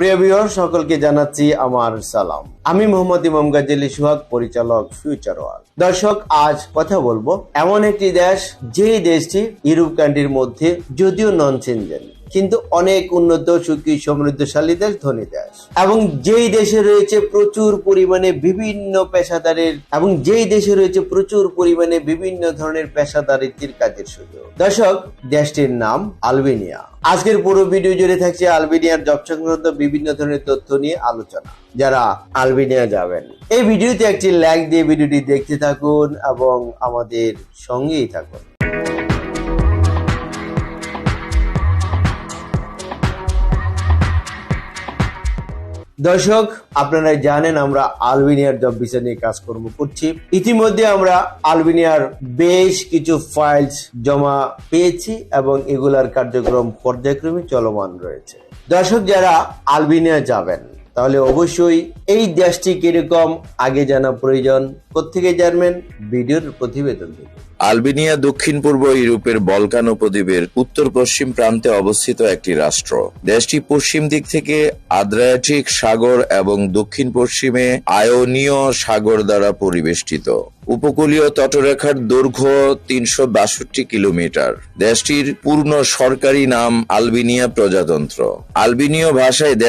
প্রিয় সকলকে জানাচ্ছি আমার সালাম। আমি মোহাম্মদ ইমাম গাজী সুহাগ, পরিচালক ফিউচার ওয়ার্ল্ড দর্শক, আজ কথা বলব এমন একটি দেশ, যেই দেশটি ইউরোপ কান্ট্রির মধ্যে যদিও নন চেঞ্জেন কিন্তু অনেক উন্নত, সুখী, সমৃদ্ধশালী দেশ, ধনী দেশ। এবং যেই দেশে রয়েছে প্রচুর পরিমাণে বিভিন্ন পেশাদারের, এবং যেই দেশে রয়েছে প্রচুর পরিমাণে বিভিন্ন ধরনের পেশাদারিত্বের কাজের সুযোগ। দর্শক, দেশটির নাম আলবেনিয়া। আজকের পুরো ভিডিও জুড়ে থাকছে আলবেনিয়ার জব সংক্রান্ত বিভিন্ন ধরনের তথ্য নিয়ে আলোচনা। যারা আলবেনিয়া যাবেন, এই ভিডিওতে একটি লাইক দিয়ে ভিডিওটি দেখতে থাকুন এবং আমাদের সঙ্গেই থাকুন। দর্শক আপনারা জানেন আমরা আলবেনিয়ার জব ভিসা নিয়ে কাজকর্ম করছি। ইতিমধ্যে আমরা আলবেনিয়ার বেশ কিছু ফাইলস জমা পেয়েছি এবং এগুলার কার্যক্রম পর্যায়ক্রমে চলমান রয়েছে। দর্শক, যারা আলবেনিয়া যাবেন তাহলে অবশ্যই এই দেশটি কীরকম, আগে জানা প্রয়োজন। কোথেকে জানবেন? ভিডিওর প্রতিবেদন থেকে। আলবেনিয়া, দক্ষিণ পূর্ব ইউরোপের বলকান উপদ্বীপের উত্তর পশ্চিম প্রান্তে অবস্থিত একটি রাষ্ট্র। দেশটি পশ্চিম দিক থেকে আদ্রিয়াটিক সাগর এবং দক্ষিণ পশ্চিমে আয়োনীয় সাগর দ্বারা পরিবেষ্টিত। উপকূলীয় তটরেখার দৈর্ঘ্য তিনশো বাষট্টি কিলোমিটার। দেশটির পূর্ণ সরকারি নাম আলবেনিয়া প্রজাতন্ত্র। আলবেনীয় ভাষায়